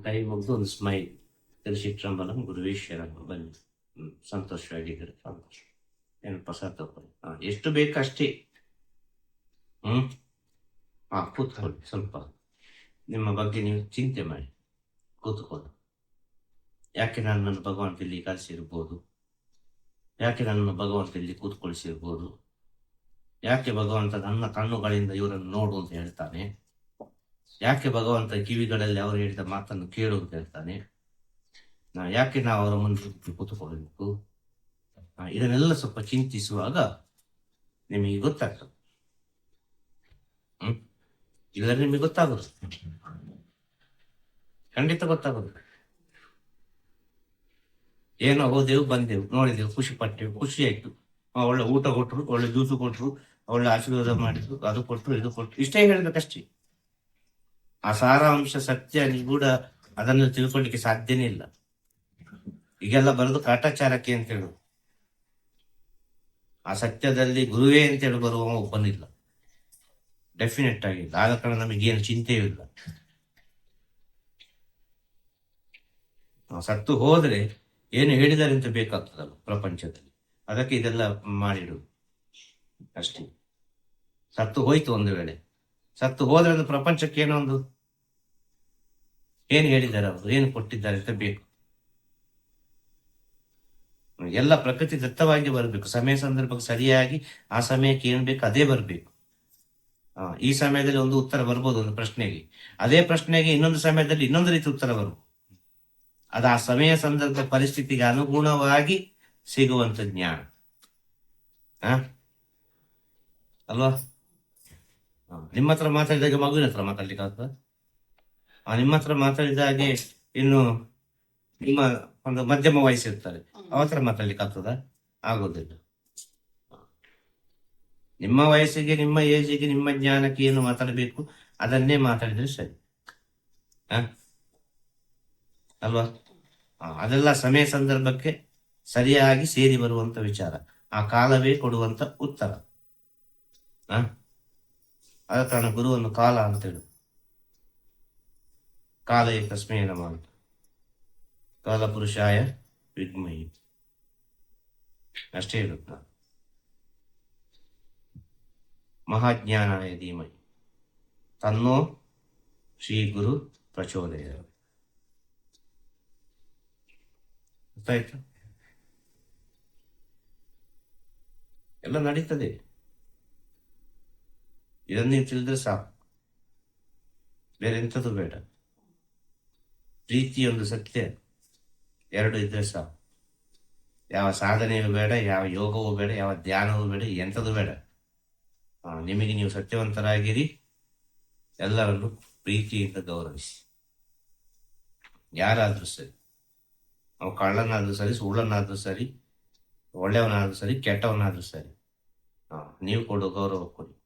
ಕೈ ಮುಗ್ದು ಒಂದು ಸ್ಮೈಲ್ ತಿರುಚಿಟ್ರಂಬಲಂ ಗುರುವೇಶ್ವರ ಬನ್ನಿ ಸಂತೋಷವಾಗಿದ್ದೀರಿ, ಸಂತೋಷ. ಏನು ಪ್ರಸಾದ ತಗೊಳ್ಳಿ ಹಾಂ, ಎಷ್ಟು ಬೇಕಷ್ಟೇ. ಹ್ಮ್? ಹಾ, ಕೂತ್ಕೊಳ್ಳಿ, ಸ್ವಲ್ಪ. ನಿಮ್ಮ ಬಗ್ಗೆ ನೀವು ಚಿಂತೆ ಮಾಡಿ. ಕೂತ್ಕೊಳ್ಳಿ. ಯಾಕೆ ನನ್ನನ್ನು ಭಗವಂತ ಇಲ್ಲಿ ಕಲಿಸಿರ್ಬೋದು? ಯಾಕೆ ನನ್ನನ್ನು ಭಗವಂತ ಇಲ್ಲಿ ಕೂತ್ಕೊಳಿಸಿರ್ಬೋದು? ಯಾಕೆ ಭಗವಂತ ನನ್ನ ಕಣ್ಣುಗಳಿಂದ ಇವರನ್ನು ನೋಡು ಅಂತ ಹೇಳ್ತಾನೆ? ಯಾಕೆ ಭಗವಂತ ಕಿವಿಗಳಲ್ಲಿ ಅವರು ಹೇಳಿದ ಮಾತನ್ನು ಕೇಳು ಅಂತ ಹೇಳ್ತಾನೆ. ನಾ ಯಾಕೆ ನಾವು ಅವರ ಮುಂದೆ ಕೂತುಕೊಳ್ಬೇಕು? ಇದನ್ನೆಲ್ಲ ಸ್ವಲ್ಪ ಚಿಂತಿಸುವಾಗ ನಿಮಗೆ ಗೊತ್ತಾಗ್ತದೆ. ಹ್ಮ್? ಇದರಲ್ಲಿ ನಿಮಗೆ ಗೊತ್ತಾಗೋದು. ಖಂಡಿತ ಗೊತ್ತಾಗೋದು. ಏನೋ ಹೋದೆವು ಬಂದೆವು, ನೋಡಿದೆವು, ಖುಷಿ ಪಟ್ಟೆವು, ಖುಷಿ ಆಯ್ತು. ಒಳ್ಳೆ ಊಟ ಕೊಟ್ರು, ಒಳ್ಳೆ ಜ್ಯೂಸು ಕೊಟ್ರು, ಒಳ್ಳೆ ಆಶೀರ್ವಾದ ಮಾಡಿದ್ರು, ಅದು ಕೊಟ್ರು, ಇದು ಕೊಟ್ರು, ಇಷ್ಟೇ ಹೇಳ್ಬೇಕಷ್ಟೇ. ಆ ಸಾರಾಂಶ ಸತ್ಯ ನಿಗೂಢ ಅದನ್ನು ತಿಳ್ಕೊಳ್ಳಿಕ್ಕೆ ಸಾಧ್ಯನೇ ಇಲ್ಲ. ಈಗೆಲ್ಲ ಬರೋದು ಕಾಟಾಚಾರಕ್ಕೆ ಅಂತ ಹೇಳು. ಆ ಸತ್ಯದಲ್ಲಿ ಗುರುವೇ ಅಂತ ಹೇಳಿ ಬರುವ ಒಬ್ಬನಿಲ್ಲ ಡೆಫಿನೆಟ್ ಆಗಿ ಆದ ಕಾರಣ ನಮಗೇನು ಚಿಂತೆಯೂ ಇಲ್ಲ. ಸತ್ತು ಹೋದ್ರೆ ಏನು ಹೇಳಿದ್ದಾರೆ ಅಂತ ಬೇಕಾಗ್ತದಲ್ಲ ಪ್ರಪಂಚದಲ್ಲಿ. ಅದಕ್ಕೆ ಇದೆಲ್ಲ ಮಾಡಿಡುದು ಅಷ್ಟೇ. ಸತ್ತು ಹೋಯ್ತು ಒಂದು ವೇಳೆ. ಸತ್ತು ಹೋದ್ರೆ ಅದು ಪ್ರಪಂಚಕ್ಕೆ ಒಂದು? ಏನು ಹೇಳಿದ್ದಾರೆ ಅವರು? ಏನು ಕೊಟ್ಟಿದ್ದಾರೆ ಅಂತ ಬೇಕು. ಎಲ್ಲ ಪ್ರಕೃತಿ ದತ್ತವಾಗಿ ಬರಬೇಕು. ಸಮಯ ಸಂದರ್ಭಕ್ಕೆ ಸರಿಯಾಗಿ ಆ ಸಮಯಕ್ಕೆ ಏನ್ ಬೇಕು ಅದೇ ಬರಬೇಕು. ಈ ಸಮಯದಲ್ಲಿ ಒಂದು ಉತ್ತರ ಬರ್ಬೋದು ಒಂದು ಪ್ರಶ್ನೆಗೆ. ಅದೇ ಪ್ರಶ್ನೆಗೆ ಇನ್ನೊಂದು ಸಮಯದಲ್ಲಿ ಇನ್ನೊಂದು ರೀತಿ ಉತ್ತರ ಬರ್ಬೋದು ಅದು ಆ ಸಮಯ ಸಂದರ್ಭ ಪರಿಸ್ಥಿತಿಗೆ ಅನುಗುಣವಾಗಿ ಸಿಗುವಂತ ಜ್ಞಾನ? ಅಲ್ವಾ? ನಿಮ್ಮ ಹತ್ರ ಮಾತಾಡಿದಾಗ ಮಗುವಿನ ಹತ್ರ ಮಾತಾಡ್ಲಿಕ್ಕೆ ಆ ನಿಮ್ಮ ಹತ್ರ ಮಾತಾಡಿದ ಹಾಗೆ ಇನ್ನು ನಿಮ್ಮ ಒಂದು ಮಧ್ಯಮ ವಯಸ್ಸಿರ್ತಾರೆ. ಇರ್ತಾರೆ ಅವತ್ರ ಮಾತಾಡ್ಲಿಕ್ಕೆ ಆಗ್ತದ? ಆಗೋದಿಲ್ಲ. ನಿಮ್ಮ ವಯಸ್ಸಿಗೆ ನಿಮ್ಮ ಏಜಿಗೆ ನಿಮ್ಮ ಜ್ಞಾನಕ್ಕೆ ಏನು ಮಾತಾಡಬೇಕು ಅದನ್ನೇ ಮಾತಾಡಿದ್ರೆ ಸರಿ. ಹ? ಅಲ್ವಾ? ಅದೆಲ್ಲ ಸಮಯ ಸಂದರ್ಭಕ್ಕೆ ಸರಿಯಾಗಿ ಸೇರಿ ಬರುವಂತ ವಿಚಾರ. ಆ ಕಾಲವೇ ಕೊಡುವಂತ ಉತ್ತರ. ಹ? ಆದ ಕಾರಣ ಗುರುವನ್ನು ಕಾಲ ಅಂತೇಳು. ಕಾಲ ತಸ್ಮೇ ನಮ ಅಂತ. ಕಾಲಪುರುಷಾಯ ವಿದ್ಮಹಿ. ಅಷ್ಟೇ ಇರುತ್ತೆ ಮಹಾಜ್ಞಾನಾಯ ಧೀಮಯಿ ತನ್ನೋ ಶ್ರೀ ಗುರು ಪ್ರಚೋದಯ ಎಲ್ಲ ನಡೀತದೆ. ಇದನ್ನ ನೀವು ತಿಳಿದ್ರೆ ಸಾಕು. ಬೇರೆ ಎಂಥದ್ದು ಬೇಡ. ಪ್ರೀತಿಯೊಂದು ಸತ್ಯ ಎರಡು ಇದ್ರೆ ಸಾಕು. ಯಾವ ಸಾಧನೆಯೂ ಬೇಡ, ಯಾವ ಯೋಗವೂ ಬೇಡ, ಯಾವ ಧ್ಯಾನವೂ ಬೇಡ, ಎಂಥದ್ದು ಬೇಡ. ನಿಮಗೆ ನೀವು ಸತ್ಯವಂತರಾಗಿರಿ. ಎಲ್ಲರನ್ನು ಪ್ರೀತಿಯಿಂದ ಗೌರವಿಸಿ. ಯಾರಾದ್ರೂ ಸರಿ, ಅವು ಕಳ್ಳನಾದ್ರೂ ಸರಿ, ಸುಳ್ಳನಾದ್ರೂ ಸರಿ, ಒಳ್ಳೆಯವನಾದ್ರೂ ಸರಿ, ಕೆಟ್ಟವನಾದ್ರೂ ಸರಿ ನೀವು ಕೊಡು ಗೌರವ ಕೊಡಿ.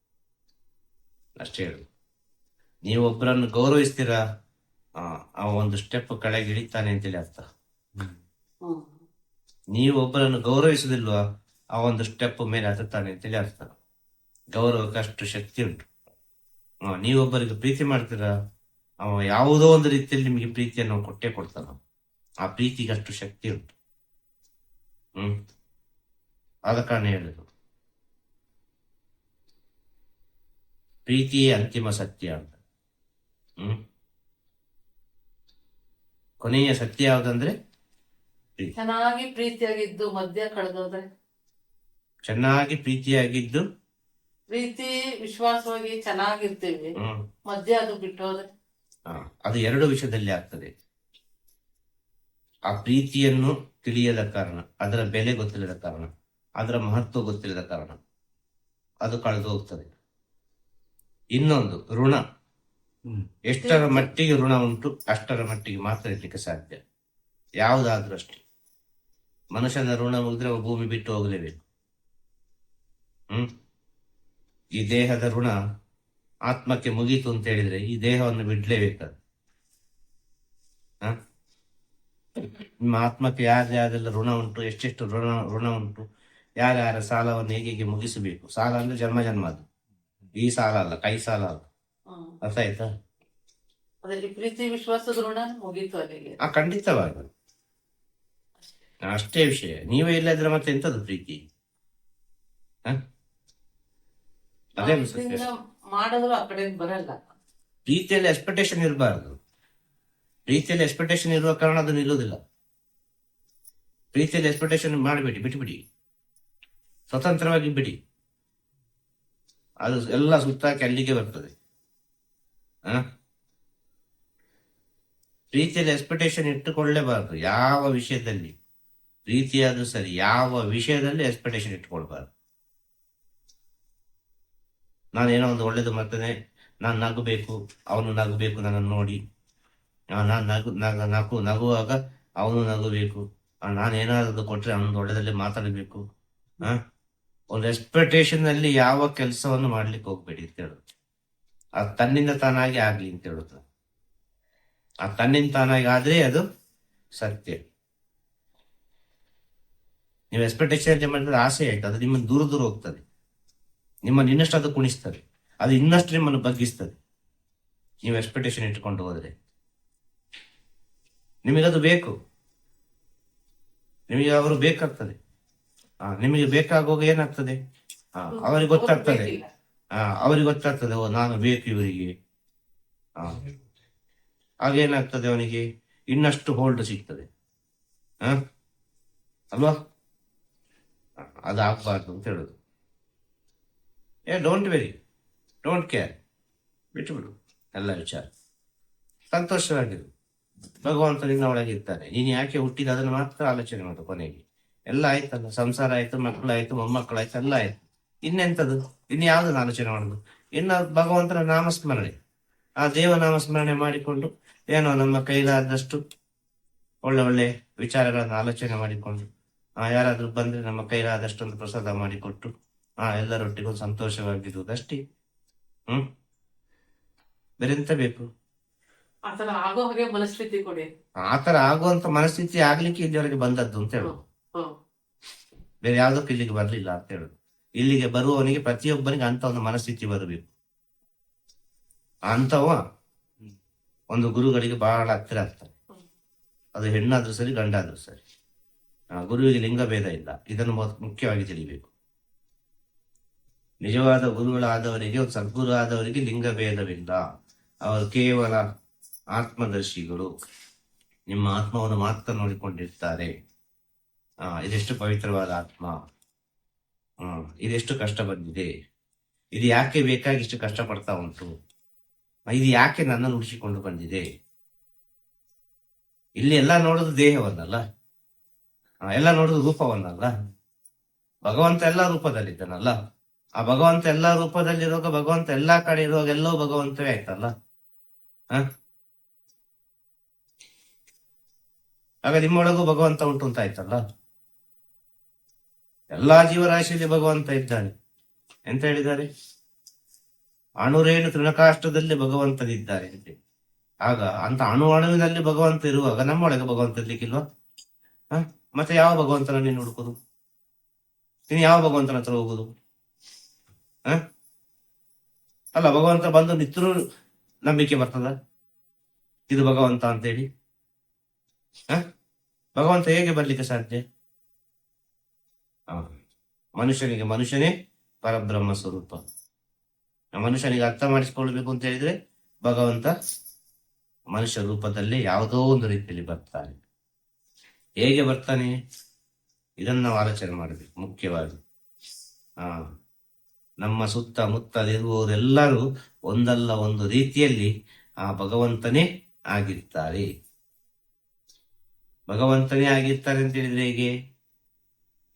ಅಷ್ಟೇ ಹೇಳುದು ನೀವೊಬ್ಬರನ್ನು ಗೌರವಿಸ್ತೀರಾ? ಆ, ಅವ ಒಂದು ಸ್ಟೆಪ್ ಕೆಳಗೆ ಇಳಿತಾನೆ ಅಂತೇಳಿ ಅರ್ಥ. ನೀವೊಬ್ಬರನ್ನು ನೀವು ಒಬ್ಬರನ್ನು ಗೌರವಿಸುದಿಲ್ವಾ? ಆ ಒಂದು ಸ್ಟೆಪ್ ಮೇಲೆ ಹತ್ತಾನೆ ಅಂತೇಳಿ ಅರ್ಥ. ಗೌರವಕ್ಕೆ ಅಷ್ಟು ಶಕ್ತಿ ಉಂಟು. ನೀವೊಬ್ಬರಿಗೆ ಪ್ರೀತಿ ಮಾಡ್ತೀರಾ? ಅವ ಯಾವುದೋ ಒಂದು ರೀತಿಯಲ್ಲಿ ನಿಮಗೆ ಪ್ರೀತಿಯನ್ನು ಕೊಟ್ಟೇ ಕೊಡ್ತಾನ. ಆ ಪ್ರೀತಿಗಷ್ಟು ಶಕ್ತಿ ಉಂಟು. ಹ್ಮ್. ಆದ ಕಾರಣ ಹೇಳಿದ್ರು ಪ್ರೀತಿಯೇ ಅಂತಿಮ ಸತ್ಯ ಅಂತ. ಹ್ಮ್? ಕೊನೆಯ ಸತ್ಯ ಯಾವ್ದಂದ್ರೆ ಚೆನ್ನಾಗಿ ಪ್ರೀತಿಯಾಗಿದ್ದು ಮಧ್ಯ ಕಳೆದೋದ್ರೆ. ಚೆನ್ನಾಗಿ ಪ್ರೀತಿಯಾಗಿದ್ದು ಪ್ರೀತಿ ವಿಶ್ವಾಸವಾಗಿ ಚೆನ್ನಾಗಿರ್ತೀವಿ. ಹ್ಮ್. ಮಧ್ಯ ಅದು ಬಿಟ್ಟೋದ್ರೆ. ಆ, ಅದು ಎರಡು ವಿಷಯದಲ್ಲಿ ಆಗ್ತದೆ. ಆ ಪ್ರೀತಿಯನ್ನು ತಿಳಿಯದ ಕಾರಣ ಅದರ ಬೆಲೆ ಗೊತ್ತಿಲ್ಲದ ಕಾರಣ ಅದರ ಮಹತ್ವ ಗೊತ್ತಿಲ್ಲದ ಕಾರಣ ಅದು ಕಳೆದು ಹೋಗ್ತದೆ ಇನ್ನೊಂದು ಋಣ. ಎಷ್ಟರ ಮಟ್ಟಿಗೆ ಋಣ ಉಂಟು ಅಷ್ಟರ ಮಟ್ಟಿಗೆ ಮಾತ್ರ ಇರ್ಲಿಕ್ಕೆ ಸಾಧ್ಯ. ಯಾವುದಾದ್ರೂ ಅಷ್ಟೇ. ಮನುಷ್ಯನ ಋಣ ಮುಗಿದ್ರೆ ಭೂಮಿ ಬಿಟ್ಟು ಹೋಗಲೇಬೇಕು. ಹ್ಮ್. ಈ ದೇಹದ ಋಣ ಆತ್ಮಕ್ಕೆ ಮುಗೀತು ಅಂತ ಹೇಳಿದ್ರೆ ಈ ದೇಹವನ್ನು ಬಿಡ್ಲೇಬೇಕಾದ. ನಿಮ್ಮ ಆತ್ಮಕ್ಕೆ ಯಾರು ಯಾರೆಲ್ಲ ಋಣ ಉಂಟು ಎಷ್ಟೆಷ್ಟು ಋಣ ಋಣ ಉಂಟು ಯಾರ್ಯಾರ ಸಾಲವನ್ನು ಹೇಗೆ ಮುಗಿಸಬೇಕು? ಸಾಲ ಅಂದ್ರೆ ಜನ್ಮ ಜನ್ಮ ಅದು ಈ ಸಾಲ ಅಲ್ಲ ಕೈ ಸಾಲ ಅಲ್ಲ. ಅರ್ಥ ಆಯ್ತಾ? ಪ್ರೀತಿ ವಿಶ್ವಾಸದ ಋಣ ಮುಗೀತು ಅಲ್ಲಿಗೆ. ಆ ಖಂಡಿತವಾಗಿ. ಅಷ್ಟೇ ವಿಷಯ. ನೀವೇ ಇಲ್ಲ ಇಲ್ಲದ್ರೆ ಮತ್ತೆ ಎಂತದ್ದು ಪ್ರೀತಿ? ಅದೇ. ಮಾಡಿದ್ರು ಆ ಕಡೆ ಬರಲ್ಲ. ಪ್ರೀತಿಯಲ್ಲಿ ಎಕ್ಸ್ಪೆಕ್ಟೇಷನ್ ಇರಬಾರ್ದು. ಪ್ರೀತಿಯಲ್ಲಿ ಎಕ್ಸ್ಪೆಕ್ಟೇಷನ್ ಇರುವ ಕಾರಣ ಅದು ನಿಲ್ಲುವುದಿಲ್ಲ. ಪ್ರೀತಿಯಲ್ಲಿ ಎಕ್ಸ್ಪೆಕ್ಟೇಷನ್ ಮಾಡಬೇಡಿ ಬಿಟ್ಬಿಡಿ. ಸ್ವತಂತ್ರವಾಗಿ ಬಿಡಿ. ಅದು ಎಲ್ಲ ಸುತ್ತಾಕಿ ಅಲ್ಲಿಗೆ ಬರ್ತದೆ? ಪ್ರೀತಿಯಲ್ಲಿ ಎಕ್ಸ್ಪೆಕ್ಟೇಷನ್ ಇಟ್ಟುಕೊಳ್ಳಲೇಬಾರದು ಯಾವ ವಿಷಯದಲ್ಲಿ? ಪ್ರೀತಿಯಾದ್ರೂ ಸರಿ, ಯಾವ ವಿಷಯದಲ್ಲಿ ಎಕ್ಸ್ಪೆಕ್ಟೇಷನ್ ಇಟ್ಟುಕೊಳ್ಬಾರ್ದು? ಏನೋ ಒಂದು ಒಳ್ಳೇದು ಮಾಡ್ತೇನೆ, ನಾನು ನಗಬೇಕು, ಅವನು ನಗಬೇಕು ನನ್ನನ್ನು ನೋಡಿ. ನಾನು ನಗು, ನಗ, ನಗು, ನಗುವಾಗ ಅವನು ನಗಬೇಕು. ನಾನು ಏನಾದರೂ ಕೊಟ್ರೆ ಅವನೊಂದು ಒಳ್ಳೆದಲ್ಲಿ ಮಾತಾಡಬೇಕು. ಆ? ಒಂದು ಎಕ್ಸ್ಪೆಕ್ಟೇಷನ್ ಅಲ್ಲಿ ಯಾವ ಕೆಲಸವನ್ನು ಮಾಡ್ಲಿಕ್ಕೆ ಹೋಗ್ಬೇಡಿ ಅಂತ ಹೇಳುತ್ತೆ. ಅದು ತನ್ನಿಂದ ತಾನಾಗಿ ಆಗ್ಲಿ ಅಂತ ಹೇಳುತ್ತೆ. ಆ ತನ್ನಿಂದ ತಾನಾಗಿ ಆದ್ರೆ ಅದು ಸತ್ಯ. ನೀವು ಎಕ್ಸ್ಪೆಕ್ಟೇಷನ್ ಮಾಡಿದ್ರೆ ಆಸೆ ಆಯ್ತು. ಅದು ನಿಮ್ಮನ್ನು ದೂರ ದೂರ ಹೋಗ್ತದೆ. ನಿಮ್ಮನ್ನು ಇನ್ನಷ್ಟು ಅದು ಕುಣಿಸ್ತದೆ. ಅದು ಇನ್ನಷ್ಟು ನಿಮ್ಮನ್ನು ಬಗ್ಗಿಸ್ತದೆ. ನೀವು ಎಕ್ಸ್ಪೆಕ್ಟೇಷನ್ ಇಟ್ಕೊಂಡು ಹೋದ್ರೆ. ನಿಮಗದು ಬೇಕು. ನಿಮಗೆ ಅವರು ಬೇಕಾಗ್ತದೆ. ನಿಮಗೆ ಬೇಕಾಗುವಾಗ ಏನಾಗ್ತದೆ? ಆ, ಅವರಿಗೆ ಗೊತ್ತಾಗ್ತದೆ. ಅವರಿಗೆ ಗೊತ್ತಾಗ್ತದೆ ಓ ನಾನು ಬೇಕು ಇವರಿಗೆ. ಆಗೇನಾಗ್ತದೆ ಅವನಿಗೆ? ಇನ್ನಷ್ಟು ಹೋಲ್ಡ್ ಸಿಗ್ತದೆ. ಹ ಅಲ್ವಾ? ಆ, ಅದು ಆಗ್ಬಾರ್ದು ಅಂತ ಹೇಳುದು. ಏ ಡೋಂಟ್ ವೆರಿ ಡೋಂಟ್ ಕೇರ್ ಬಿಟ್ಟುಬಿಡು ಎಲ್ಲ ವಿಚಾರ. ಸಂತೋಷವಾಗಿರು. ಭಗವಂತ ನಿನ್ನ ಒಳಗಿರ್ತಾರೆ ಇರ್ತಾನೆ. ನೀನು ಯಾಕೆ ಹುಟ್ಟಿದ ಅದನ್ನು ಮಾತ್ರ ಆಲೋಚನೆ ಮಾಡು ಕೊನೆಗೆ. ಎಲ್ಲ ಆಯ್ತಲ್ಲ ಸಂಸಾರ ಆಯ್ತು ಮಕ್ಕಳಾಯ್ತು ಮೊಮ್ಮಕ್ಕಳಾಯ್ತು ಎಲ್ಲ ಆಯ್ತು. ಇನ್ನೆಂತದು? ಇನ್ನು ಯಾವ್ದನ್ನ ಆಲೋಚನೆ ಮಾಡುದು? ಇನ್ನು ಭಗವಂತನ ನಾಮಸ್ಮರಣೆ. ಆ ದೇವ ನಾಮಸ್ಮರಣೆ ಮಾಡಿಕೊಂಡು ಏನೋ ನಮ್ಮ ಕೈಲಾದಷ್ಟು ಒಳ್ಳೆ ಒಳ್ಳೆ ವಿಚಾರಗಳನ್ನು ಆಲೋಚನೆ ಮಾಡಿಕೊಂಡು ಆ ಯಾರಾದ್ರೂ ಬಂದ್ರೆ ನಮ್ಮ ಕೈಲಾದಷ್ಟು ಒಂದು ಪ್ರಸಾದ ಮಾಡಿಕೊಟ್ಟು ಆ ಎಲ್ಲರೊಟ್ಟಿಗೂ ಸಂತೋಷವಾಗಿರುವುದಷ್ಟೇ. ಹ್ಮ್? ಬೇರೆಂತ ಬೇಕು? ಆತರ ಆಗೋ ಹಾಗೆ ಮನಸ್ಥಿತಿ ಕೊಡಿ. ಆತರ ಆಗುವಂತ ಮನಸ್ಥಿತಿ ಆಗ್ಲಿಕ್ಕೆ ಇದ್ದವರಿಗೆ ಬಂದದ್ದು ಅಂತ ಹೇಳುದು ಬೇರೆ ಯಾವ್ದಕ್ಕೂ ಇಲ್ಲಿಗೆ ಬರ್ಲಿಲ್ಲ ಅಂತ ಹೇಳುದು. ಇಲ್ಲಿಗೆ ಬರುವವನಿಗೆ ಪ್ರತಿಯೊಬ್ಬನಿಗೆ ಅಂತ ಒಂದು ಮನಸ್ಥಿತಿ ಬರಬೇಕು. ಅಂತವ ಒಂದು ಗುರುಗಳಿಗೆ ಬಹಳ ಹತ್ತಿರ ಆಗ್ತಾನೆ. ಅದು ಹೆಣ್ಣಾದ್ರೂ ಸರಿ, ಗಂಡಾದ್ರೂ ಸರಿ. ಗುರುವಿಗೆ ಲಿಂಗ ಭೇದ ಇಲ್ಲ. ಇದನ್ನು ಮುಖ್ಯವಾಗಿ ತಿಳಿಬೇಕು. ನಿಜವಾದ ಗುರುಗಳಾದವರಿಗೆ, ಒಂದು ಸದ್ಗುರು ಆದವರಿಗೆ ಲಿಂಗ ಭೇದವಿಲ್ಲ ಅವರು ಕೇವಲ ಆತ್ಮದರ್ಶಿಗಳು. ನಿಮ್ಮ ಆತ್ಮವನ್ನು ಮಾತ್ರ ನೋಡಿಕೊಂಡಿರ್ತಾರೆ. ಇದೆಷ್ಟು ಪವಿತ್ರವಾದ ಆತ್ಮ. ಇದೆಷ್ಟು ಕಷ್ಟ ಬಂದಿದೆ. ಇದು ಯಾಕೆ ಬೇಕಾಗಿ ಇಷ್ಟು ಕಷ್ಟ ಪಡ್ತಾ ಉಂಟು? ಇದು ಯಾಕೆ ನನ್ನನ್ನು ಉಳಿಸಿಕೊಂಡು ಬಂದಿದೆ? ಇಲ್ಲಿ ಎಲ್ಲ ನೋಡೋದು ದೇಹವನ್ನಲ್ಲ? ಎಲ್ಲ ನೋಡೋದು ರೂಪವನ್ನಲ್ಲ? ಭಗವಂತ ಎಲ್ಲ ರೂಪದಲ್ಲಿದ್ದಾನಲ್ಲ? ಆ ಭಗವಂತ ಎಲ್ಲ ರೂಪದಲ್ಲಿರುವಾಗ ಭಗವಂತ ಎಲ್ಲಾ ಕಡೆ ಇರುವಾಗ ಎಲ್ಲವೂ ಭಗವಂತವೇ ಆಯ್ತಲ್ಲ? ಹ? ಆಗ ನಿಮ್ಮೊಳಗೂ ಭಗವಂತ ಉಂಟು ಅಂತ ಆಯ್ತಲ್ಲ? ಎಲ್ಲಾ ಜೀವರಾಶಿಯಲ್ಲಿ ಭಗವಂತ ಇದ್ದಾನೆ. ಎಂತ ಹೇಳಿದ್ದಾರೆ? ಅಣುರೇಣು ತೃಣಕಾಷ್ಟದಲ್ಲಿ ಭಗವಂತನಿದ್ದಾರೆ ಅಂತ ಆಗ ಅಂತ ಅಣು ಅಣುವಿನಲ್ಲಿ ಭಗವಂತ ಇರುವಾಗ ನಮ್ಮೊಳಗೆ ಭಗವಂತ ಇರ್ಲಿಕ್ಕಿಲ್ವಾ? ಮತ್ತೆ ಯಾವ ಭಗವಂತನ ನೀನು ಹುಡುಕುದು? ನೀನು ಯಾವ ಭಗವಂತನ ಹತ್ರ ಹೋಗುದು? ಹ? ಅಲ್ಲ, ಭಗವಂತ ಬಂದು ನಿತ್ರು ನಂಬಿಕೆ ಬರ್ತದ? ಇದು ಭಗವಂತ ಅಂತೇಳಿ. ಹ? ಭಗವಂತ ಹೇಗೆ ಬರ್ಲಿಕ್ಕೆ ಸಾಧ್ಯ. ಮನುಷ್ಯನಿಗೆ ಮನುಷ್ಯನೇ ಪರಬ್ರಹ್ಮ ಸ್ವರೂಪ. ಮನುಷ್ಯನಿಗೆ ಅರ್ಥ ಮಾಡಿಸ್ಕೊಳ್ಬೇಕು ಅಂತ ಹೇಳಿದ್ರೆ ಭಗವಂತ ಮನುಷ್ಯ ರೂಪದಲ್ಲಿ ಯಾವುದೋ ಒಂದು ರೀತಿಯಲ್ಲಿ ಬರ್ತಾನೆ. ಹೇಗೆ ಬರ್ತಾನೆ? ಇದನ್ನು ನಾವು ಆಲೋಚನೆ ಮಾಡಬೇಕು, ಮುಖ್ಯವಾಗಿ. ಆ, ನಮ್ಮ ಸುತ್ತಮುತ್ತಲಿರುವವರೆಲ್ಲರೂ ಒಂದಲ್ಲ ಒಂದು ರೀತಿಯಲ್ಲಿ ಆ ಭಗವಂತನೇ ಆಗಿರ್ತಾರೆ. ಭಗವಂತನೇ ಆಗಿರ್ತಾರೆ ಅಂತ ಹೇಳಿದ್ರೆ ಹೇಗೆ?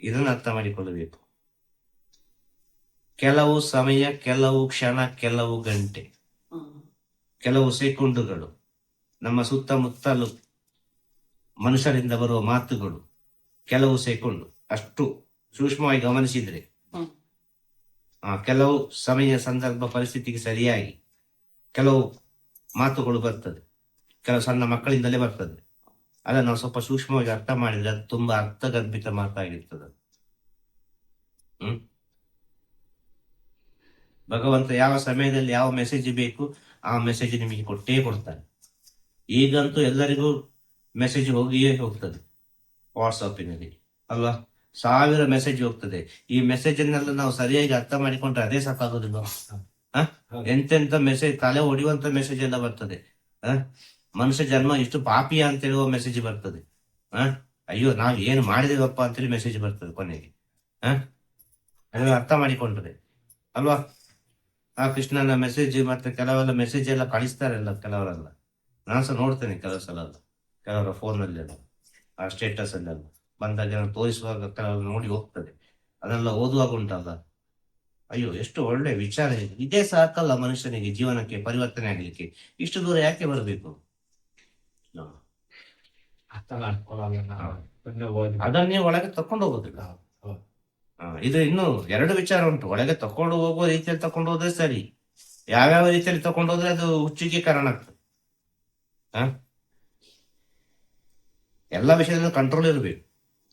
ಇದನ್ನು ಅರ್ಥ ಮಾಡಿಕೊಳ್ಳಬೇಕು ಕೆಲವು ಸಮಯ, ಕೆಲವು ಕ್ಷಣ, ಕೆಲವು ಗಂಟೆ. ಕೆಲವು ಸೆಕೆಂಡುಗಳು. ನಮ್ಮ ಸುತ್ತಮುತ್ತಲು ಮನುಷ್ಯರಿಂದ ಬರುವ ಮಾತುಗಳು. ಕೆಲವು ಸೆಕೆಂಡು. ಅಷ್ಟು ಸೂಕ್ಷ್ಮವಾಗಿ ಗಮನಿಸಿದ್ರೆ. ಕೆಲವು ಸಮಯ ಸಂದರ್ಭ ಪರಿಸ್ಥಿತಿಗೆ ಸರಿಯಾಗಿ ಕೆಲವು ಮಾತುಗಳು ಬರ್ತದೆ. ಕೆಲವು ಸಣ್ಣ ಮಕ್ಕಳಿಂದಲೇ ಬರ್ತದೆ. ಅದನ್ನು ನಾವು ಸ್ವಲ್ಪ ಸೂಕ್ಷ್ಮವಾಗಿ ಅರ್ಥ ಮಾಡಿದ್ರೆ ಅದು ತುಂಬಾ ಅರ್ಥಗರ್ಭಿತ ಮಾತಾಗಿರ್ತದೆ. ಹ್ಮ್? ಭಗವಂತ ಯಾವ ಸಮಯದಲ್ಲಿ ಯಾವ ಮೆಸೇಜ್ ಬೇಕು ಆ ಮೆಸೇಜ್ ನಿಮಗೆ ಕೊಟ್ಟೇ ಕೊಡ್ತಾರೆ ಈಗಂತೂ ಎಲ್ಲರಿಗೂ ಮೆಸೇಜ್ ಹೋಗಿಯೇ ಹೋಗ್ತದೆ ವಾಟ್ಸಪ್ಪಿನಲ್ಲಿ ಅಲ್ವಾ? ಸಾವಿರ ಮೆಸೇಜ್ ಹೋಗ್ತದೆ. ಈ ಮೆಸೇಜ್ ಅನ್ನೆಲ್ಲ ನಾವು ಸರಿಯಾಗಿ ಅರ್ಥ ಮಾಡಿಕೊಂಡ್ರೆ ಅದೇ ಸಾಕಾಗೋದಿಲ್ಲ? ಎಂತೆಂತ ಮೆಸೇಜ್ ತಲೆ ಹೊಡೆಯುವಂತ ಮೆಸೇಜ್ ಎಲ್ಲ ಬರ್ತದೆ. ಹ? ಮನುಷ್ಯ ಜನ್ಮ ಇಷ್ಟು ಪಾಪಿಯ ಅಂತ ಹೇಳುವ ಮೆಸೇಜ್ ಬರ್ತದೆ. ಹ? ಅಯ್ಯೋ, ನಾವು ಏನು ಮಾಡಿದೇವಪ್ಪ ಅಂತೇಳಿ ಮೆಸೇಜ್ ಬರ್ತದೆ ಕೊನೆಗೆ. ಹ? ಅದನ್ನ ಅರ್ಥ ಮಾಡಿಕೊಂಡ್ರೆ. ಅಲ್ವಾ? ಆ ಕೃಷ್ಣನ ಮೆಸೇಜ್ ಮತ್ತೆ ಕೆಲವೆಲ್ಲ ಮೆಸೇಜ್ ಎಲ್ಲ ಕಳಿಸ್ತಾರಲ್ಲ ಕೆಲವರೆಲ್ಲ. ನಾನು ಸಹ ನೋಡ್ತೇನೆ ಕೆಲವು ಸಲ ಕೆಲವರ ಫೋನಲ್ಲೆಲ್ಲ ಆ ಸ್ಟೇಟಸ್ ಅಲ್ಲೆಲ್ಲ. ಬಂದಾಗ ನಾನು ತೋರಿಸುವಾಗ ಕೆಲವರು ನೋಡಿ ಹೋಗ್ತದೆ. ಅದೆಲ್ಲ ಓದುವಾಗ ಉಂಟಲ್ಲ. ಅಯ್ಯೋ, ಎಷ್ಟು ಒಳ್ಳೆ ವಿಚಾರ. ಇದೆ ಇದೇ ಸಾಕಲ್ಲ ಮನುಷ್ಯನಿಗೆ ಜೀವನಕ್ಕೆ ಪರಿವರ್ತನೆ ಆಗಲಿಕ್ಕೆ. ಇಷ್ಟು ದೂರ ಯಾಕೆ ಬರಬೇಕು? ಅರ್ಥ ಮಾಡ್ಕೊಳ್ಳಲ್ಲ ನಾವು ಅದನ್ನೇ ಒಳಗೆ ತಕೊಂಡು ಹೋಗೋದಿಲ್ಲ. ಇದು ಇನ್ನು ಎರಡು ವಿಚಾರ ಉಂಟು. ಒಳಗೆ ತಕೊಂಡು ಹೋಗುವ ರೀತಿಯಲ್ಲಿ ತಕೊಂಡು ಹೋದ್ರೆ ಸರಿ. ಯಾವ್ಯಾವ ರೀತಿಯಲ್ಲಿ ತಕೊಂಡು ಹೋದ್ರೆ ಅದು ಹುಚ್ಚಿಗೆ ಕಾರಣ ಆಗ್ತದೆ? ಎಲ್ಲ ವಿಷಯದಲ್ಲೂ ಕಂಟ್ರೋಲ್ ಇರಬೇಕು.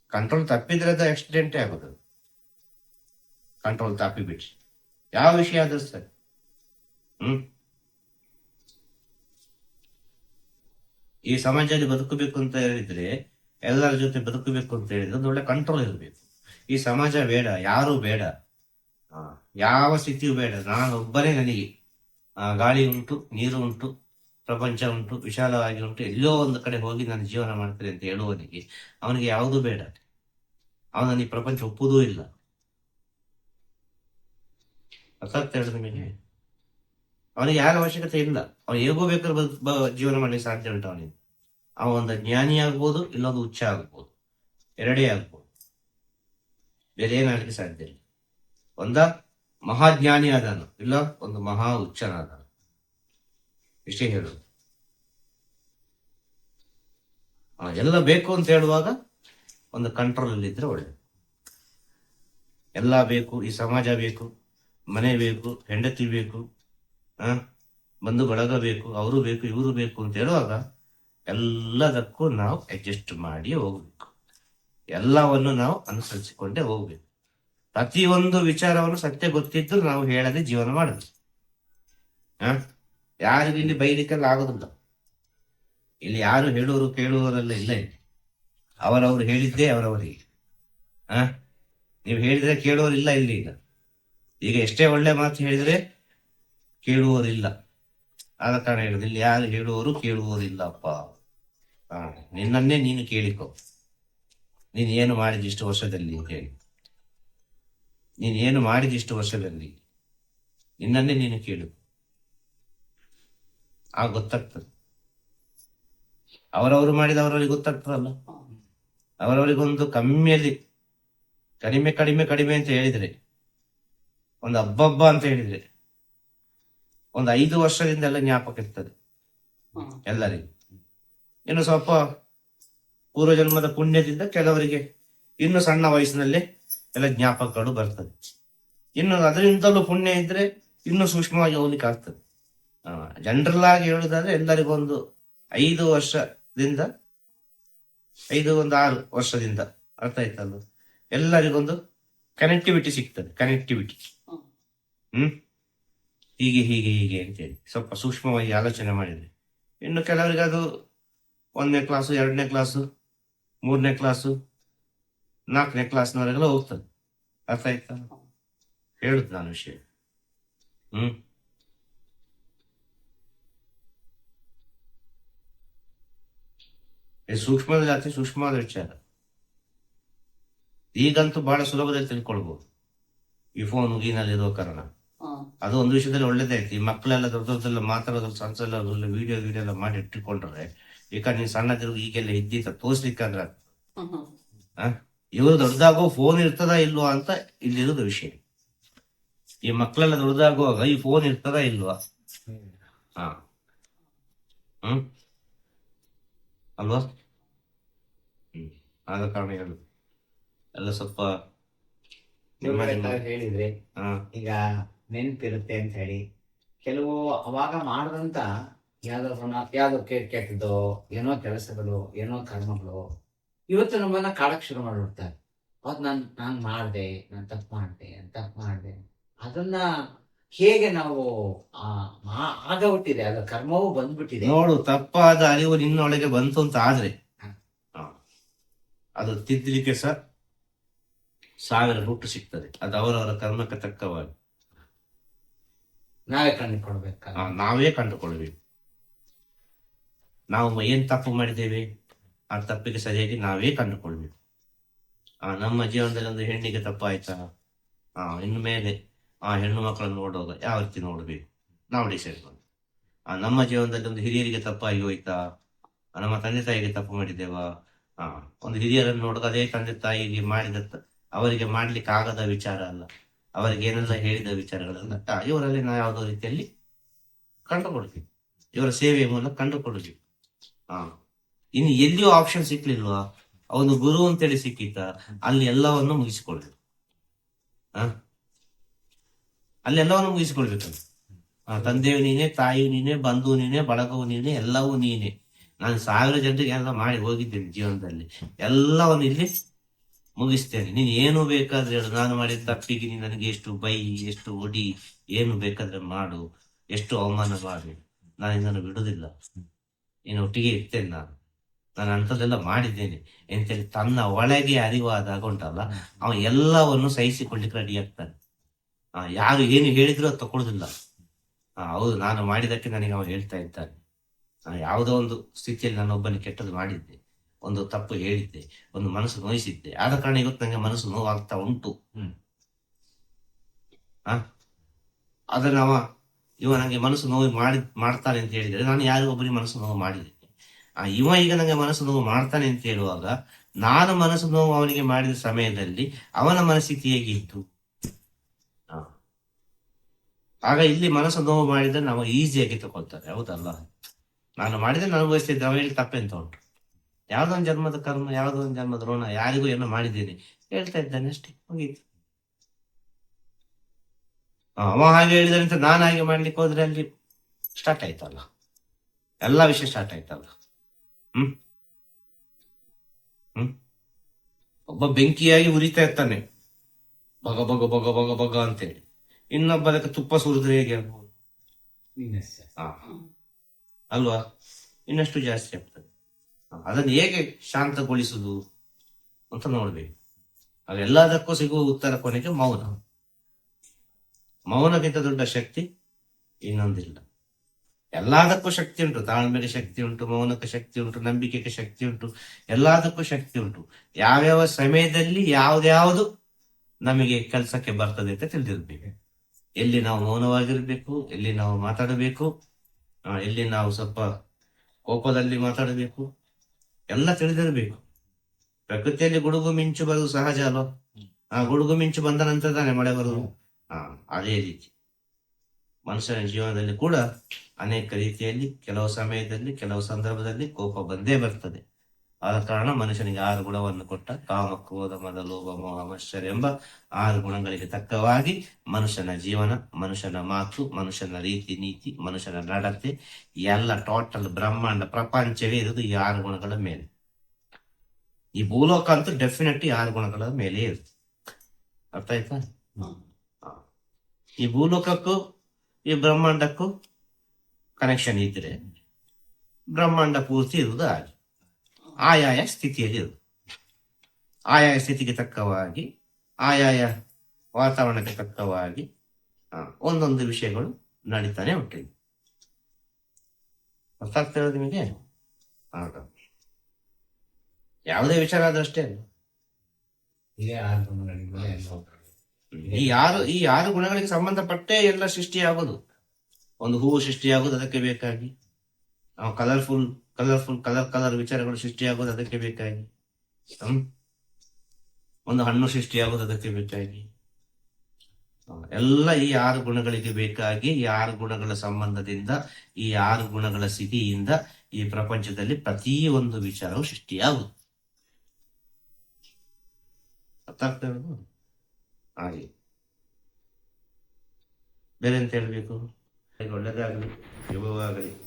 ಕಂಟ್ರೋಲ್ ತಪ್ಪಿದ್ರೆ ಅದು ಆಕ್ಸಿಡೆಂಟೇ ಆಗೋದು. ಕಂಟ್ರೋಲ್ ತಪ್ಪಿ ಬಿಟ್ಟು ಯಾವ ವಿಷಯ ಆದ್ರೂ ಸರಿ. ಹ್ಮ್? ಈ ಸಮಾಜದಲ್ಲಿ ಬದುಕಬೇಕು ಅಂತ ಹೇಳಿದ್ರೆ ಎಲ್ಲರ ಜೊತೆ ಬದುಕಬೇಕು ಅಂತ ಹೇಳಿದ್ರೆ ಒಂದು ಒಳ್ಳೆ ಕಂಟ್ರೋಲ್ ಇರಬೇಕು. ಈ ಸಮಾಜ ಬೇಡ, ಯಾರು ಬೇಡ. ಯಾವ ಸ್ಥಿತಿಯೂ ಬೇಡ. ನಾನು ಒಬ್ಬನೇ ನನಗೆ. ಗಾಳಿ ಉಂಟು, ನೀರು ಉಂಟು, ಪ್ರಪಂಚ ಉಂಟು, ವಿಶಾಲವಾಗಿ ಉಂಟು, ಎಲ್ಲೋ ಒಂದು ಕಡೆ ಹೋಗಿ ನಾನು ಜೀವನ ಮಾಡ್ತೇನೆ ಅಂತ ಹೇಳುವವನಿಗೆ ಅವನಿಗೆ ಯಾವುದೂ ಬೇಡ. ಅವನನ್ನು ಈ ಪ್ರಪಂಚ ಒಪ್ಪುವುದೂ ಇಲ್ಲ. ಅರ್ಥ ಹೇಳುದು ನಿಮಗೆ ಅವನಿಗೆ ಯಾರ ಅವಶ್ಯಕತೆ ಇಲ್ಲ. ಅವನು ಹೇಗೋ ಬೇಕಾದ್ರೆ ಜೀವನ ಮಾಡಲಿಕ್ಕೆ ಸಾಧ್ಯ ಉಂಟು ಅವನಿಗೆ. ಅವ ಒಂದು ಜ್ಞಾನಿ ಆಗ್ಬೋದು, ಇಲ್ಲೊಂದು ಉಚ್ಚ ಆಗ್ಬೋದು. ಎರಡೇ ಆಗ್ಬೋದು. ಬೇರೆ ಏನಾಗಲಿಕ್ಕೆ ಸಾಧ್ಯ ಇಲ್ಲ. ಒಂದ ಮಹಾಜ್ಞಾನಿ ಆದಾನು, ಇಲ್ಲ ಒಂದು ಮಹಾ ಉಚ್ಚನಾದ ಇಷ್ಟೇ ಹೇಳುದು. ಎಲ್ಲ ಬೇಕು ಅಂತ ಹೇಳುವಾಗ ಒಂದು ಕಂಟ್ರೋಲ್ ಅಲ್ಲಿ ಇದ್ರೆ ಒಳ್ಳೆ ಎಲ್ಲ ಬೇಕು, ಈ ಸಮಾಜ ಬೇಕು, ಮನೆ ಬೇಕು, ಹೆಂಡತಿ ಬೇಕು ಬಂಧು ಬಳಗ ಬೇಕು, ಅವರು ಬೇಕು, ಇವರು ಬೇಕು ಅಂತ ಹೇಳುವಾಗ ಎಲ್ಲದಕ್ಕೂ ನಾವು ಅಡ್ಜಸ್ಟ್ ಮಾಡಿ ಹೋಗ್ಬೇಕು. ಎಲ್ಲವನ್ನು ನಾವು ಅನುಸರಿಸಿಕೊಂಡೇ ಹೋಗ್ಬೇಕು. ಪ್ರತಿಯೊಂದು ವಿಚಾರವನ್ನು ಸತ್ಯ ಗೊತ್ತಿದ್ದು ನಾವು ಹೇಳದೆ ಜೀವನ ಮಾಡಬೇಕು. ಹ? ಯಾರಿಗೂ ಇಲ್ಲಿ ಬೈಲಿಕ್ಕೆಲ್ಲ ಆಗೋದಿಲ್ಲ. ಇಲ್ಲಿ ಯಾರು ಹೇಳುವರು ಕೇಳುವವರೆಲ್ಲ ಇಲ್ಲ ಇಲ್ಲಿ. ಅವರವರು ಹೇಳಿದ್ದೇ ಅವರವರಿಗೆ ಹ? ನೀವು ಹೇಳಿದ್ರೆ ಇಲ್ಲ ಇಲ್ಲಿ ಈಗ. ಈಗ ಎಷ್ಟೇ ಒಳ್ಳೆ ಮಾತು ಹೇಳಿದ್ರೆ ಕೇಳುವವರಿಲ್ಲ ಆದ ಕಾರಣ ಹೇಳುದಿಲ್ಲ ಯಾರು ಹೇಳುವವರು ಕೇಳುವವರಿಲ್ಲಪ್ಪ ಹಾ ನಿನ್ನನ್ನೇ ನೀನು ಕೇಳಿಕೊ. ನೀನು ಏನು ಮಾಡಿದ ಇಷ್ಟು ವರ್ಷದಲ್ಲಿ ಹೇಳಿ. ನೀನು ಏನು ಮಾಡಿದ ಇಷ್ಟು ವರ್ಷದಲ್ಲಿ? ನಿನ್ನನ್ನೇ ನೀನು ಕೇಳು. ಆ ಗೊತ್ತಾಗ್ತದೆ. ಅವರವರು ಮಾಡಿದ ಅವರವರಿಗೆ ಗೊತ್ತಾಗ್ತದಲ್ಲ. ಅವರವರಿಗೊಂದು ಕಮ್ಮಿಯಲ್ಲಿ, ಕಡಿಮೆ ಕಡಿಮೆ ಕಡಿಮೆ ಅಂತ ಹೇಳಿದ್ರೆ, ಒಂದು ಹಬ್ಬಬ್ಬ ಅಂತ ಹೇಳಿದ್ರೆ ಒಂದು ಐದು ವರ್ಷದಿಂದ ಎಲ್ಲ ಜ್ಞಾಪಕ ಇರ್ತದೆ. ಎಲ್ಲರಿಗೂ. ಇನ್ನು ಸ್ವಲ್ಪ ಪೂರ್ವಜನ್ಮದ ಪುಣ್ಯದಿಂದ ಕೆಲವರಿಗೆ ಇನ್ನು ಸಣ್ಣ ವಯಸ್ಸಿನಲ್ಲಿ ಎಲ್ಲ ಜ್ಞಾಪಕಗಳು ಬರ್ತದೆ. ಇನ್ನು ಅದರಿಂದಲೂ ಪುಣ್ಯ ಇದ್ರೆ ಇನ್ನು ಸೂಕ್ಷ್ಮವಾಗಿ ಹೋಗ್ಲಿಕ್ಕೆ ಆಗ್ತದೆ. ಜನರಲ್ ಆಗಿ ಹೇಳುದಾದ್ರೆ ಎಲ್ಲರಿಗೂ ಒಂದು ಐದು ವರ್ಷದಿಂದ ಐದು ಒಂದು ಆರು ವರ್ಷದಿಂದ ಅರ್ಥ ಆಯ್ತಲ್ಲ ಎಲ್ಲರಿಗೊಂದು ಕನೆಕ್ಟಿವಿಟಿ ಸಿಗ್ತದೆ ಕನೆಕ್ಟಿವಿಟಿ ಹ್ಮ್. ಹೀಗೆ ಹೀಗೆ ಹೀಗೆ ಅಂತೇಳಿ. ಸ್ವಲ್ಪ ಸೂಕ್ಷ್ಮವಾಗಿ ಆಲೋಚನೆ ಮಾಡಿದ್ರೆ ಇನ್ನು ಕೆಲವರಿಗೆ ಅದು ಒಂದನೇ ಕ್ಲಾಸು ಎರಡನೇ ಕ್ಲಾಸು ಮೂರನೇ ಕ್ಲಾಸು ನಾಲ್ಕನೇ ಕ್ಲಾಸ್ನವರೆಗೆಲ್ಲ ಹೋಗ್ತದೆ. ಅರ್ಥ ಆಯ್ತಾ? ಹೇಳುದು ನಾನು ವಿಷಯ. ಹ್ಮ್. ಸೂಕ್ಷ್ಮದ ಜಾತಿ ಸೂಕ್ಷ್ಮವಾದ ವಿಚಾರ. ಈಗಂತೂ ಬಹಳ ಸುಲಭದಲ್ಲಿ ತಿಳ್ಕೊಳ್ಬಹುದು ಈ ಫೋನ್ ಗೀನಲ್ಲಿರೋ ಕಾರಣ. ಹ್ಮ್. ಅದು ಒಂದು ವಿಷಯದಲ್ಲಿ ಒಳ್ಳೇದೇ ಆಯ್ತು. ಈ ಮಕ್ಕಳೆಲ್ಲ ದೊಡ್ಡ ದೊಡ್ಡದೆಲ್ಲ ಮಾತಾಡೋದ್ರ ಸಣ್ಣ ಸಣ್ಣ ವಿಡಿಯೋ ವಿಡಿಯೋ ಎಲ್ಲ ಮಾಡಿ ಇಟ್ಟುಕೊಂಡ್ರೆ ಈಗ ನೀವು ಸಣ್ಣದಿರು ಈಗೆಲ್ಲ ಇದ್ದೀತ ತೋರ್ಸ್ಲಿಕ್ಕಾದ್ರೆ. ಇವರು ದೊಡ್ಡದಾಗೋ ಫೋನ್ ಇರ್ತದ ಇಲ್ವಾ ಅಂತ ಇಲ್ಲಿರೋದು ವಿಷಯ. ಈ ಮಕ್ಕಳೆಲ್ಲ ದೊಡ್ಡದಾಗುವಾಗ ಈ ಫೋನ್ ಇರ್ತದ ಇಲ್ವಾ? ಹಾ. ಹ್ಮ್. ಅಲ್ವಾ? ಹ್ಮ್. ಆದ ಕಾರಣ ಹೇಳುದು ಎಲ್ಲ ಸ್ವಲ್ಪ ಹೇಳಿದ್ರೆ ಹಾ. ಈಗ ನೆನಪಿರುತ್ತೆ ಅಂತ ಹೇಳಿ ಕೆಲವು ಅವಾಗ ಮಾಡಿದಂಥ ಯಾವ್ದಾದ್ರು ಯಾವ್ದೋ ಕೆ- ಕೆಟ್ಟದೋ ಏನೋ ಕೆಲಸಗಳು ಏನೋ ಕರ್ಮಗಳು ಇವತ್ತು ನಮ್ಮನ್ನ ಕಾಡಕ್ಕೆ ಶುರು ಮಾಡಿಬಿಡ್ತಾರೆ. ಅವತ್ತು ನಾನು ನಾನು ಮಾಡ್ದೆ ನಾನು ತಪ್ಪು ಮಾಡಿದೆ ನಾನ್ ತಪ್ಪು ಮಾಡ್ದೆ. ಅದನ್ನ ಹೇಗೆ ನಾವು ಆಗಬಿಟ್ಟಿದೆ ಅದು ಕರ್ಮವೂ ಬಂದ್ಬಿಟ್ಟಿದೆ. ನೋಡು ತಪ್ಪಾದ ಅರಿವು ನಿನ್ನೊಳಗೆ ಬಂತು ಅಂತ ಆದ್ರೆ. ಅದು ತಿದ್ದಲಿಕ್ಕೆ ಸಹ ಸಾವಿರ ರೂಟು ಸಿಗ್ತದೆ. ಅದು ಅವರವರ ಕರ್ಮಕ್ಕೆ ತಕ್ಕವಾಗಿ. ನಾವೇ ಕಂಡುಕೊಳ್ಬೇಕು ನಾವೇ ಕಂಡುಕೊಳ್ಬೇಕು ನಾವು ಏನ್ ತಪ್ಪು ಮಾಡಿದ್ದೇವೆ, ಆ ತಪ್ಪಿಗೆ ಸರಿಯಾಗಿ ನಾವೇ ಕಂಡುಕೊಳ್ಬೇಕು. ಆ, ನಮ್ಮ ಜೀವನದಲ್ಲಿ ಒಂದು ಹೆಣ್ಣಿಗೆ ತಪ್ಪಾಯ್ತಾ? ಆ ಇನ್ನು ಮೇಲೆ ಆ ಹೆಣ್ಣು ಮಕ್ಕಳನ್ನು ನೋಡೋದು ಯಾವ ರೀತಿ ನೋಡಬೇಕು? ನಾವು ಡಿಸೈಡ್ ಮಾಡಿ ಆ, ನಮ್ಮ ಜೀವನದಲ್ಲಿ ಒಂದು ಹಿರಿಯರಿಗೆ ತಪ್ಪಾಗಿ ಹೋಯ್ತಾ? ನಮ್ಮ ತಂದೆ ತಾಯಿಗೆ ತಪ್ಪು ಮಾಡಿದ್ದೇವಾ? ಒಂದು ಹಿರಿಯರನ್ನು ನೋಡೋದು ಅದೇ ತಂದೆ ತಾಯಿಗೆ ಮಾಡಿದ ಅವರಿಗೆ ಮಾಡ್ಲಿಕ್ಕೆ ಆಗದ ವಿಚಾರ ಅಲ್ಲ. ಅವರಿಗೆ ಏನೆಲ್ಲ ಹೇಳಿದ ವಿಚಾರಗಳನ್ನು ಇವರಲ್ಲಿ ನಾವು ಯಾವುದೋ ರೀತಿಯಲ್ಲಿ ಕಂಡುಕೊಳ್ತೀವಿ ಇವರ ಸೇವೆಯ ಮೂಲಕ ಕಂಡುಕೊಳ್ತೀವಿ ಹಾ ಇನ್ನು ಎಲ್ಲಿಯೂ ಆಪ್ಷನ್ ಸಿಕ್ಲಿಲ್ವಾ? ಅವನು ಗುರು ಅಂತೇಳಿ ಸಿಕ್ಕಿದ್ದ, ಅಲ್ಲಿ ಎಲ್ಲವನ್ನು ಮುಗಿಸಿಕೊಳ್ಬೇಕು ಅಲ್ಲಿ ಎಲ್ಲವನ್ನು ಮುಗಿಸಿಕೊಳ್ಬೇಕು. ತಂದೆಯು ನೀನೆ, ತಾಯಿಯು ನೀನೆ ಬಂಧು ನೀನೆ, ಬಳಗವು ನೀನೆ, ಎಲ್ಲವೂ ನೀನೆ. ನಾನು ಸಾವಿರ ಜನರಿಗೆ ಎಲ್ಲ ಮಾಡಿ ಹೋಗಿದ್ದೇನೆ ಜೀವನದಲ್ಲಿ. ಎಲ್ಲವನ್ನು ಇಲ್ಲಿ ಮುಗಿಸ್ತೇನೆ. ನೀನು ಏನು ಬೇಕಾದ್ರೆ ಹೇಳು. ನಾನು ಮಾಡಿದ ತಪ್ಪಿಗೆ ನೀನು ನನಗೆ ಎಷ್ಟು ಬೈ, ಎಷ್ಟು ಒಡಿ, ಏನು ಬೇಕಾದ್ರೆ ಮಾಡು. ಎಷ್ಟು ಅವಮಾನ ಮಾಡು. ನಾನು ಇದನ್ನು ಬಿಡುದಿಲ್ಲ ನೀನು ಒಟ್ಟಿಗೆ ಇರ್ತೇನೆ ನಾನು. ನಾನು ಅಂಥದ್ದೆಲ್ಲ ಮಾಡಿದ್ದೇನೆ. ಎಂತೇಳಿ ತನ್ನ ಒಳಗೆ ಅರಿವಾದಾಗ ಉಂಟಲ್ಲ, ಅವ ಎಲ್ಲವನ್ನು ಸಹಿಸಿಕೊಳ್ಳಿಕ್ಕೆ ರೆಡಿ ಆಗ್ತಾನೆ. ಯಾರು ಏನು ಹೇಳಿದ್ರು ಅದು ತಗೊಳುದಿಲ್ಲ. ಹೌದು, ನಾನು ಮಾಡಿದಕ್ಕೆ ನನಗೆ ಅವನು ಹೇಳ್ತಾ ಇದ್ದಾನೆ. ಯಾವುದೋ ಒಂದು ಸ್ಥಿತಿಯಲ್ಲಿ ನಾನು ಒಬ್ಬನ ಕೆಟ್ಟದ್ದು ಮಾಡಿದ್ದೆ. ಒಂದು ತಪ್ಪು ಹೇಳಿದ್ದೆ ಒಂದು ಮನಸ್ಸು ನೋಯಿಸಿದ್ದೆ. ಆದ ಕಾರಣ ಇವತ್ತು ನನಗೆ ಮನಸ್ಸು ನೋವಾಗ್ತಾ ಉಂಟು. ಅದನ್ನ ಅವ ಇವ ನನಗೆ ಮನಸ್ಸು ನೋವು ಮಾಡಿ ಮಾಡ್ತಾನೆ ಅಂತ ಹೇಳಿದ್ರೆ ನಾನು ಯಾರಿಗೊಬ್ಬರಿಗೆ ಮನಸ್ಸು ನೋವು ಮಾಡಿದ್ದೇನೆ. ಆ ಇವ ಈಗ ನನಗೆ ಮನಸ್ಸು ನೋವು ಮಾಡ್ತಾನೆ ಅಂತ ಹೇಳುವಾಗ ನಾನು ಮನಸ್ಸು ನೋವು ಅವನಿಗೆ ಮಾಡಿದ ಸಮಯದಲ್ಲಿ ಅವನ ಮನಸ್ಥಿತಿ ಹೇಗಿತ್ತು. ಆಗ ಇಲ್ಲಿ ಮನಸ್ಸು ನೋವು ಮಾಡಿದ್ರೆ ನಾವು ಈಸಿಯಾಗಿ ತಗೊಳ್ತಾರೆ. ಹೌದಲ್ಲ? ನಾನು ಮಾಡಿದ್ರೆ ನನಗೆ ಬಯಸ್ತಿದ್ದೆ ಅವ ಹೇಳಿ ತಪ್ಪೆಂತ ಉಂಟು? ಯಾವುದೋ ಒಂದು ಜನ್ಮದ ಕರ್ಮ ಯಾವ್ದೊಂದು ಜನ್ಮದ ಋಣ ಯಾರಿಗೂ ಏನೋ ಮಾಡಿದ್ದೀನಿ. ಹೇಳ್ತಾ ಇದ್ದಾನೆ ಅಷ್ಟೇ ಮುಗೀತು. ಅವ ಹಾಗೆ ಹೇಳಿದ್ರೆ ಅಂತ ನಾನು ಹಾಗೆ ಮಾಡ್ಲಿಕ್ಕೆ ಹೋದ್ರೆ ಅಲ್ಲಿ ಸ್ಟಾರ್ಟ್ ಆಯ್ತಲ್ಲ. ಎಲ್ಲ ವಿಷಯ ಸ್ಟಾರ್ಟ್ ಆಯ್ತಲ್ಲ. ಹ್ಮ್? ಹ್ಮ್? ಒಬ್ಬ ಬೆಂಕಿಯಾಗಿ ಉರಿತಾ ಇರ್ತಾನೆ. ಬಗ ಬಗ ಬಗ ಬಗ ಬಗ ಅಂತೇಳಿ. ಇನ್ನೊಬ್ಬ ಅದಕ್ಕೆ ತುಪ್ಪ ಸುರಿದ್ರೆ ಹೇಗೆ ಆಗ್ಬೋದು? ಅಲ್ವಾ? ಇನ್ನಷ್ಟು ಜಾಸ್ತಿ ಆಗ್ತದೆ. ಅದನ್ನು ಹೇಗೆ ಶಾಂತಗೊಳಿಸುದು ಅಂತ ನೋಡ್ಬೇಕು. ಅದೆಲ್ಲದಕ್ಕೂ ಸಿಗುವ ಉತ್ತರ ಕೊನೆಗೆ ಮೌನ. ಮೌನಕ್ಕಿಂತ ದೊಡ್ಡ ಶಕ್ತಿ ಇನ್ನೊಂದಿಲ್ಲ. ಎಲ್ಲದಕ್ಕೂ ಶಕ್ತಿ ಉಂಟು. ತಾಳ್ಮೆಗೆ ಶಕ್ತಿ ಉಂಟು, ಮೌನಕ್ಕೆ ಶಕ್ತಿ ಉಂಟು, ನಂಬಿಕೆಗೆ ಶಕ್ತಿ ಉಂಟು, ಎಲ್ಲದಕ್ಕೂ ಶಕ್ತಿ ಉಂಟು. ಯಾವ್ಯಾವ ಸಮಯದಲ್ಲಿ ಯಾವ್ದ್ಯಾವುದು ನಮಗೆ ಕೆಲಸಕ್ಕೆ ಬರ್ತದೆ ಅಂತ ತಿಳಿದಿರ್ಬೇಕು. ಎಲ್ಲಿ ನಾವು ಮೌನವಾಗಿರ್ಬೇಕು, ಎಲ್ಲಿ ನಾವು ಮಾತಾಡಬೇಕು ಎಲ್ಲಿ ನಾವು ಸ್ವಲ್ಪ ಕೋಪದಲ್ಲಿ ಮಾತಾಡಬೇಕು ಎಲ್ಲ ತಿಳಿದಿರಬೇಕು. ಪ್ರಕೃತಿಯಲ್ಲಿ ಗುಡುಗು ಮಿಂಚು ಬರುವುದು ಸಹಜ ಅಲ್ಲ ಆ ಗುಡುಗು ಮಿಂಚು ಬಂದ ನಂತರ ತಾನೆ ಮಳೆ ಬರುವುದು? ಹಾ ಅದೇ ರೀತಿ. ಮನುಷ್ಯನ ಜೀವನದಲ್ಲಿ ಕೂಡ ಅನೇಕ ರೀತಿಯಲ್ಲಿ ಕೆಲವು ಸಮಯದಲ್ಲಿ, ಕೆಲವು ಸಂದರ್ಭದಲ್ಲಿ ಕೋಪ ಬಂದೇ ಬರ್ತದೆ. ಆದ ಕಾರಣ ಮನುಷ್ಯನಿಗೆ ಆರು ಗುಣವನ್ನು ಕೊಟ್ಟ ಕಾಮ ಕ್ರೋಧ ಮದ ಲೋಭ ಮೋಹ ಎಂಬ ಆರು ಗುಣಗಳಿಗೆ ತಕ್ಕವಾಗಿ ಮನುಷ್ಯನ ಜೀವನ ಮನುಷ್ಯನ ಮಾತು ಮನುಷ್ಯನ ರೀತಿ ನೀತಿ ಮನುಷ್ಯನ ನಡತೆ ಎಲ್ಲ ಟೋಟಲ್ ಬ್ರಹ್ಮಾಂಡ ಪ್ರಪಂಚವೇ ಇರುವುದು ಈ ಆರು ಗುಣಗಳ ಮೇಲೆ. ಈ ಭೂಲೋಕ ಅಂತೂ ಡೆಫಿನೆಟ್ ಈ ಆರು ಗುಣಗಳ ಮೇಲೆ ಇರುತ್ತೆ. ಅರ್ಥ ಆಯ್ತಾ? ಈ ಭೂಲೋಕಕ್ಕೂ ಈ ಬ್ರಹ್ಮಾಂಡಕ್ಕೂ ಕನೆಕ್ಷನ್ ಇದ್ರೆ ಬ್ರಹ್ಮಾಂಡ ಪೂರ್ತಿ ಇರುವುದು ಹಾಗೆ. ಆಯಾಯ ಸ್ಥಿತಿಯಲ್ಲಿ ಇರುವುದು. ಆಯಾಯ ಸ್ಥಿತಿಗೆ ತಕ್ಕವಾಗಿ ಆಯಾಯ ವಾತಾವರಣಕ್ಕೆ ತಕ್ಕವಾಗಿ ಒಂದೊಂದು ವಿಷಯಗಳು ನಡೀತಾನೆ ಆಗ್ತಾ ಇರೋದು ನಿಮಗೆ? ಯಾವುದೇ ವಿಚಾರ ಆದ್ರೂ ಅಷ್ಟೇ ಈ ಆರು ಈ ಆರು ಗುಣಗಳಿಗೆ ಸಂಬಂಧಪಟ್ಟೇ ಎಲ್ಲ ಸೃಷ್ಟಿಯಾಗೋದು. ಒಂದು ಹೂವು ಸೃಷ್ಟಿಯಾಗೋದು ಅದಕ್ಕೆ ಬೇಕಾಗಿ. ನಾವು ಕಲರ್ಫುಲ್ ಕಲರ್ಫುಲ್ ಕಲರ್ ಕಲರ್ ವಿಚಾರಗಳು ಸೃಷ್ಟಿಯಾಗೋದು ಅದಕ್ಕೆ ಬೇಕಾಗಿ. ಒಂದು ಹಣ್ಣು ಸೃಷ್ಟಿಯಾಗೋದು ಅದಕ್ಕೆ ಬೇಕಾಗಿ. ಎಲ್ಲ ಈ ಆರು ಗುಣಗಳಿಗೆ ಬೇಕಾಗಿ, ಈ ಆರು ಗುಣಗಳ ಸಂಬಂಧದಿಂದ, ಈ ಆರು ಗುಣಗಳ ಸ್ಥಿತಿಯಿಂದ ಈ ಪ್ರಪಂಚದಲ್ಲಿ ಪ್ರತಿ ಒಂದು ವಿಚಾರವು ಸೃಷ್ಟಿಯಾಗುವುದು. ಅರ್ಥ ಆಗ್ತಾ? ಹಾಗೆ. ಬೇರೆ ಅಂತ ಹೇಳ್ಬೇಕು? ಒಳ್ಳೆದಾಗಲಿ, ಶುಭವಾಗಲಿ.